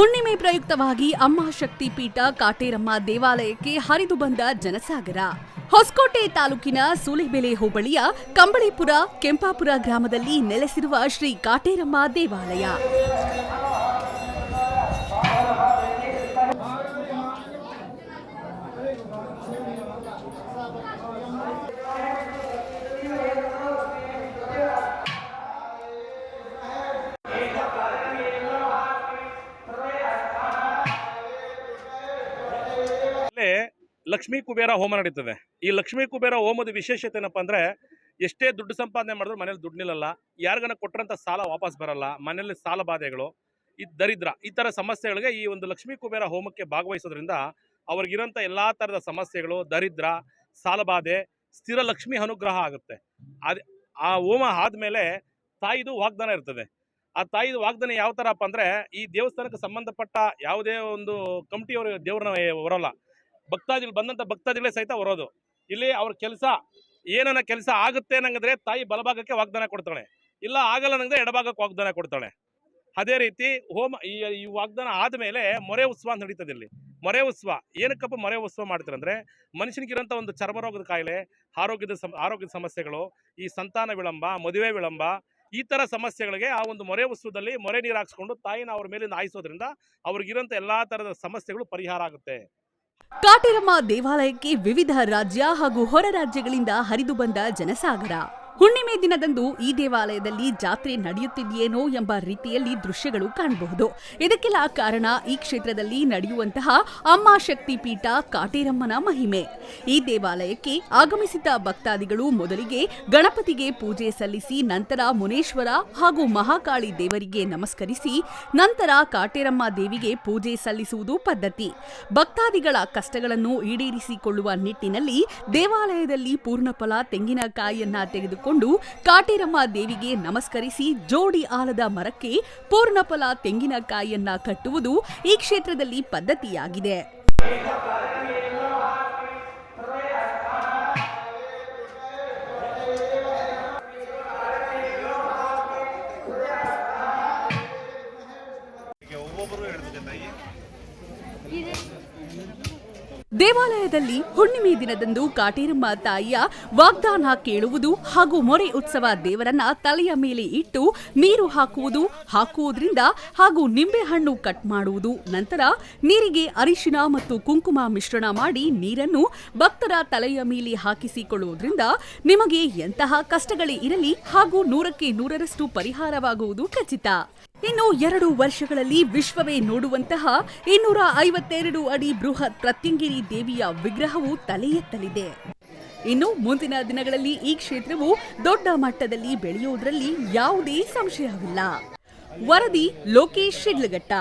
ಹುಣ್ಣಿಮೆ ಪ್ರಯುಕ್ತವಾಗಿ ಅಮ್ಮ ಶಕ್ತಿ ಪೀಠ ಕಾಟೇರಮ್ಮ ದೇವಾಲಯಕ್ಕೆ ಹರಿದು ಬಂದ ಜನಸಾಗರ. ಹೊಸಕೋಟೆ ತಾಲೂಕಿನ ಸೂಲಿಬೆಲೆ ಹೋಬಳಿಯ ಕಂಬಳಿಪುರ ಕೆಂಪಾಪುರ ಗ್ರಾಮದಲ್ಲಿ ನೆಲೆಸಿರುವ ಶ್ರೀ ಕಾಟೇರಮ್ಮ ದೇವಾಲಯ. ಲಕ್ಷ್ಮೀ ಕುಬೇರ ಹೋಮ ನಡೀತದೆ. ಈ ಲಕ್ಷ್ಮೀ ಕುಬೇರ ಹೋಮದ ವಿಶೇಷತೆ ಏನಪ್ಪ ಅಂದರೆ, ಎಷ್ಟೇ ದುಡ್ಡು ಸಂಪಾದನೆ ಮಾಡಿದ್ರು ಮನೇಲಿ ದುಡ್ಡು ನಿಲ್ಲಲ್ಲ. ಯಾರಿಗನ ಕೊಟ್ಟರಂಥ ಸಾಲ ವಾಪಸ್ ಬರಲ್ಲ. ಮನೇಲಿ ಸಾಲ ಬಾಧೆಗಳು, ಈ ದರಿದ್ರ, ಈ ಥರ ಸಮಸ್ಯೆಗಳಿಗೆ ಈ ಒಂದು ಲಕ್ಷ್ಮೀ ಕುಬೇರ ಹೋಮಕ್ಕೆ ಭಾಗವಹಿಸೋದ್ರಿಂದ ಅವ್ರಿಗಿರೋಂಥ ಎಲ್ಲಾ ತರದ ಸಮಸ್ಯೆಗಳು, ದರಿದ್ರ ಸಾಲಬಾಧೆ ಸ್ಥಿರ ಲಕ್ಷ್ಮಿ ಅನುಗ್ರಹ ಆಗುತ್ತೆ. ಅದು, ಆ ಹೋಮ ಆದಮೇಲೆ ತಾಯಿದು ವಾಗ್ದಾನ ಇರ್ತದೆ. ಆ ತಾಯಿದು ವಾಗ್ದಾನ ಯಾವ ಥರಪ್ಪ ಅಂದರೆ, ಈ ದೇವಸ್ಥಾನಕ್ಕೆ ಸಂಬಂಧಪಟ್ಟ ಯಾವುದೇ ಒಂದು ಕಮಿಟಿಯವರು ದೇವ್ರನ್ನ ಹೊರಲ್ಲ. ಭಕ್ತಾದಿಗಳು ಬಂದಂತ ಭಕ್ತಾದಿಗಳೇ ಸಹಿತ ಬರೋದು ಇಲ್ಲಿ ಅವ್ರ ಕೆಲಸ ಏನನ್ನ ಕೆಲಸ ಆಗುತ್ತೆ ಅನ್ನಂಗಿದ್ರೆ ತಾಯಿ ಬಲಭಾಗಕ್ಕೆ ವಾಗ್ದಾನ ಕೊಡ್ತಾಳೆ. ಇಲ್ಲ ಆಗಲ್ಲ ಅನ್ನಂಗಂದ್ರೆ ಎಡಭಾಗಕ್ಕೆ ವಾಗ್ದಾನ ಕೊಡ್ತಾಳೆ. ಅದೇ ರೀತಿ ಹೋಮ ಈ ಈ ವಾಗ್ದಾನ ಆದ್ಮೇಲೆ ಮೊರೆ ಉತ್ಸವ ಅಂತ ನಡೀತದೆ ಇಲ್ಲಿ. ಮೊರೆ ಉತ್ಸವ ಏನಕ್ಕಪ್ಪ ಮೊರೆ ಉತ್ಸವ ಮಾಡ್ತಾರೆ ಅಂದ್ರೆ ಮನುಷ್ಯನಿಗಿರೋಂಥ ಒಂದು ಚರ್ಮರೋಗದ ಕಾಯಿಲೆ, ಆರೋಗ್ಯದ ಆರೋಗ್ಯದ ಸಮಸ್ಯೆಗಳು, ಈ ಸಂತಾನ ವಿಳಂಬ, ಮದುವೆ ವಿಳಂಬ, ಈ ತರ ಸಮಸ್ಯೆಗಳಿಗೆ ಆ ಒಂದು ಮೊರೆ ಉತ್ಸವದಲ್ಲಿ ಮೊರೆ ನೀರು ಹಾಕ್ಸ್ಕೊಂಡು ತಾಯಿನ ಅವ್ರ ಮೇಲಿಂದ ಆಯಿಸೋದ್ರಿಂದ ಅವ್ರಿಗಿರೋಂಥ ಎಲ್ಲಾ ತರದ ಸಮಸ್ಯೆಗಳು ಪರಿಹಾರ ಆಗುತ್ತೆ. ಕಾಟೇರಮ್ಮ ದೇವಾಲಯಕ್ಕೆ ವಿವಿಧ ರಾಜ್ಯ ಹಾಗೂ ಹೊರ ರಾಜ್ಯಗಳಿಂದ ಹರಿದು ಬಂದ ಜನಸಾಗರ. ಹುಣ್ಣಿಮೆ ದಿನದಂದು ಈ ದೇವಾಲಯದಲ್ಲಿ ಜಾತ್ರೆ ನಡೆಯುತ್ತಿದೆಯೇನೋ ಎಂಬ ರೀತಿಯಲ್ಲಿ ದೃಶ್ಯಗಳು ಕಾಣಬಹುದು. ಇದಕ್ಕೆಲ್ಲ ಕಾರಣ ಈ ಕ್ಷೇತ್ರದಲ್ಲಿ ನಡೆಯುವಂತಹ ಅಮ್ಮ ಶಕ್ತಿ ಪೀಠ ಕಾಟೇರಮ್ಮನ ಮಹಿಮೆ. ಈ ದೇವಾಲಯಕ್ಕೆ ಆಗಮಿಸಿದ ಭಕ್ತಾದಿಗಳು ಮೊದಲಿಗೆ ಗಣಪತಿಗೆ ಪೂಜೆ ಸಲ್ಲಿಸಿ ನಂತರ ಮುನೇಶ್ವರ ಹಾಗೂ ಮಹಾಕಾಳಿ ದೇವರಿಗೆ ನಮಸ್ಕರಿಸಿ ನಂತರ ಕಾಟೇರಮ್ಮ ದೇವಿಗೆ ಪೂಜೆ ಸಲ್ಲಿಸುವುದು ಪದ್ಧತಿ. ಭಕ್ತಾದಿಗಳ ಕಷ್ಟಗಳನ್ನು ಈಡೇರಿಸಿಕೊಳ್ಳುವ ನಿಟ್ಟಿನಲ್ಲಿ ದೇವಾಲಯದಲ್ಲಿ ಪೂರ್ಣಫಲ ತೆಂಗಿನಕಾಯಿಯನ್ನ ತೆಗೆದುಕೊಂಡು ಕಾಟೇರಮ್ಮ ದೇವಿಗೆ ನಮಸ್ಕರಿಸಿ ಜೋಡಿ ಆಲದ ಮರಕ್ಕೆ ಪೂರ್ಣಫಲ ತೆಂಗಿನಕಾಯಿಯನ್ನ ಕಟ್ಟುವುದು ಈ ಕ್ಷೇತ್ರದಲ್ಲಿ ಪದ್ಧತಿಯಾಗಿದೆ. ದೇವಾಲಯದಲ್ಲಿ ಹುಣ್ಣಿಮೆ ದಿನದಂದು ಕಾಟೇರಮ್ಮ ತಾಯಿಯ ವಾಗ್ದಾನ ಕೇಳುವುದು ಹಾಗೂ ಮೊರೆ ಉತ್ಸವ ದೇವರನ್ನ ತಲೆಯ ಮೇಲೆ ಇಟ್ಟು ನೀರು ಹಾಕುವುದು, ಹಾಕುವುದರಿಂದ ಹಾಗೂ ನಿಂಬೆಹಣ್ಣು ಕಟ್ ಮಾಡುವುದು, ನಂತರ ನೀರಿಗೆ ಅರಿಶಿನ ಮತ್ತು ಕುಂಕುಮ ಮಿಶ್ರಣ ಮಾಡಿ ನೀರನ್ನು ಭಕ್ತರ ತಲೆಯ ಮೇಲೆ ಹಾಕಿಸಿಕೊಳ್ಳುವುದರಿಂದ ನಿಮಗೆ ಎಂತಹ ಕಷ್ಟಗಳೇ ಇರಲಿ ಹಾಗೂ ನೂರಕ್ಕೆ ನೂರರಷ್ಟು ಪರಿಹಾರವಾಗುವುದು ಖಚಿತ. ಇನ್ನು ಎರಡು ವರ್ಷಗಳಲ್ಲಿ ವಿಶ್ವವೇ ನೋಡುವಂತಹ ಇನ್ನೂರ ಐವತ್ತೆರಡು ಅಡಿ ಬೃಹತ್ ಪ್ರತ್ಯಂಗಿರಿ ದೇವಿಯ ವಿಗ್ರಹವು ತಲೆ ಎತ್ತಲಿದೆ ಇನ್ನು ಮುಂದಿನ ದಿನಗಳಲ್ಲಿ ಈ ಕ್ಷೇತ್ರವು ದೊಡ್ಡ ಮಟ್ಟದಲ್ಲಿ ಬೆಳೆಯುವುದರಲ್ಲಿ ಯಾವುದೇ ಸಂಶಯವಿಲ್ಲ. ವರದಿ ಲೋಕೇಶ್ ಶಿಡ್ಲಘಟ್ಟ.